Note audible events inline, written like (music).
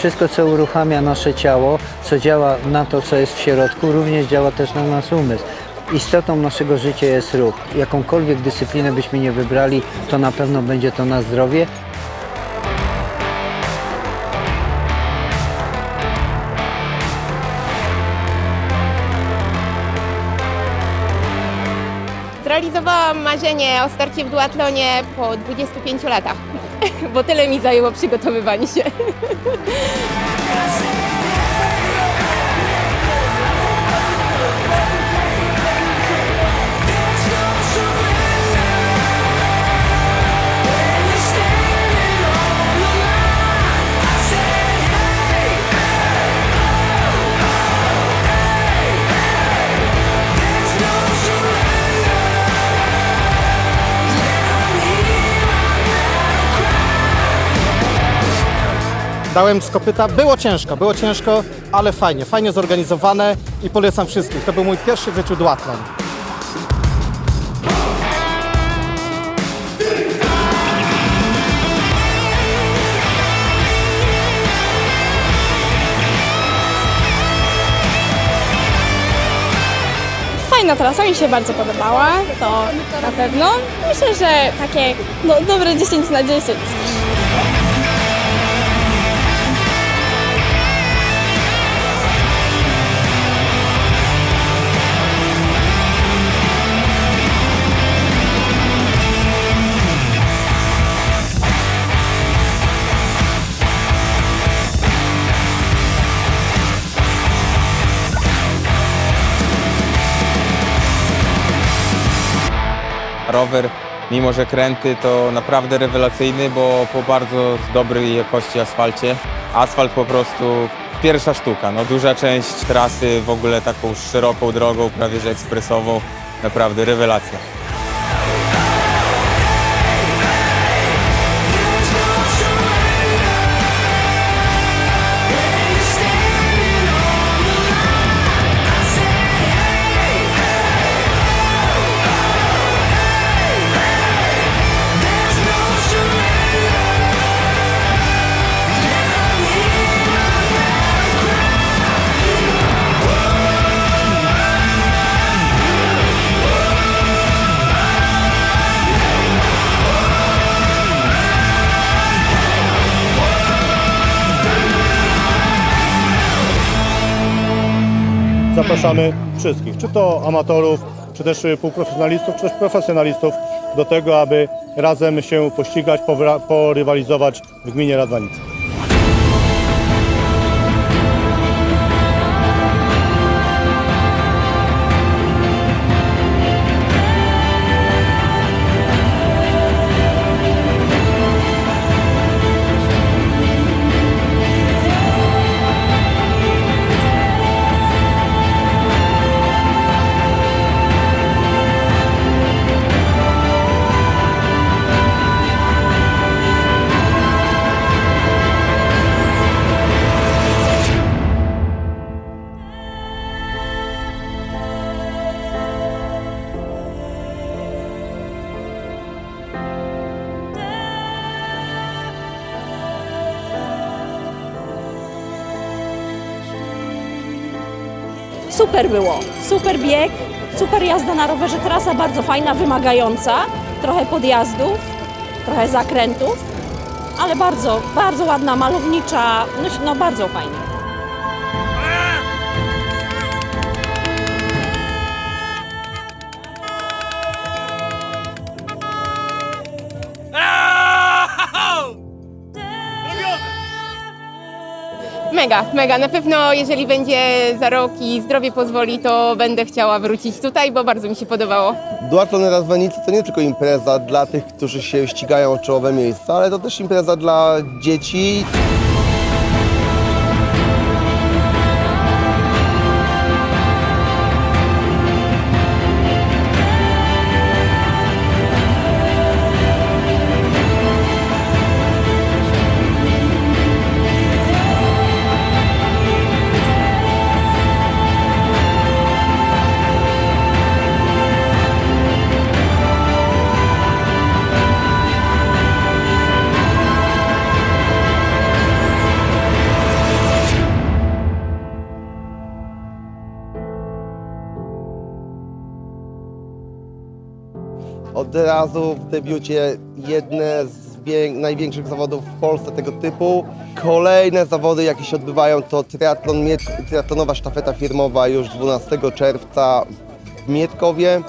Wszystko, co uruchamia nasze ciało, co działa na to, co jest w środku, również działa też na nasz umysł. Istotą naszego życia jest ruch. Jakąkolwiek dyscyplinę byśmy nie wybrali, to na pewno będzie to na zdrowie. Zrealizowałam marzenie o starcie w duatlonie po 25 latach, bo tyle mi zajęło przygotowywanie się. (laughs) Dałem z kopyta. Było ciężko, było ciężko, ale fajnie, fajnie zorganizowane i polecam wszystkich. To był mój pierwszy w życiu duatlon. Fajna trasa, mi się bardzo podobała, to na pewno. Myślę, że takie no, dobre 10 na 10. Rower, mimo że kręty, to naprawdę rewelacyjny, bo po bardzo dobrej jakości asfalcie. Asfalt po prostu pierwsza sztuka. No, duża część trasy w ogóle taką szeroką drogą, prawie że ekspresową. Naprawdę rewelacja. Zapraszamy wszystkich, czy to amatorów, czy też y, półprofesjonalistów, czy też profesjonalistów do tego, aby razem się pościgać, porywalizować w gminie Radwanice. Super było. Super bieg, super jazda na rowerze, trasa bardzo fajna, wymagająca. Trochę podjazdów, trochę zakrętów, ale bardzo, bardzo ładna, malownicza, no, no bardzo fajnie. Mega, mega. Na pewno jeżeli będzie za rok i zdrowie pozwoli, to będę chciała wrócić tutaj, bo bardzo mi się podobało. Duatlon Radwanicy to nie tylko impreza dla tych, którzy się ścigają o czołowe miejsca, ale to też impreza dla dzieci. Od razu w debiucie jedne z wię- największych zawodów w Polsce tego typu. Kolejne zawody, jakie się odbywają, to triatlon, triatlonowa sztafeta firmowa już 12 czerwca w Mietkowie.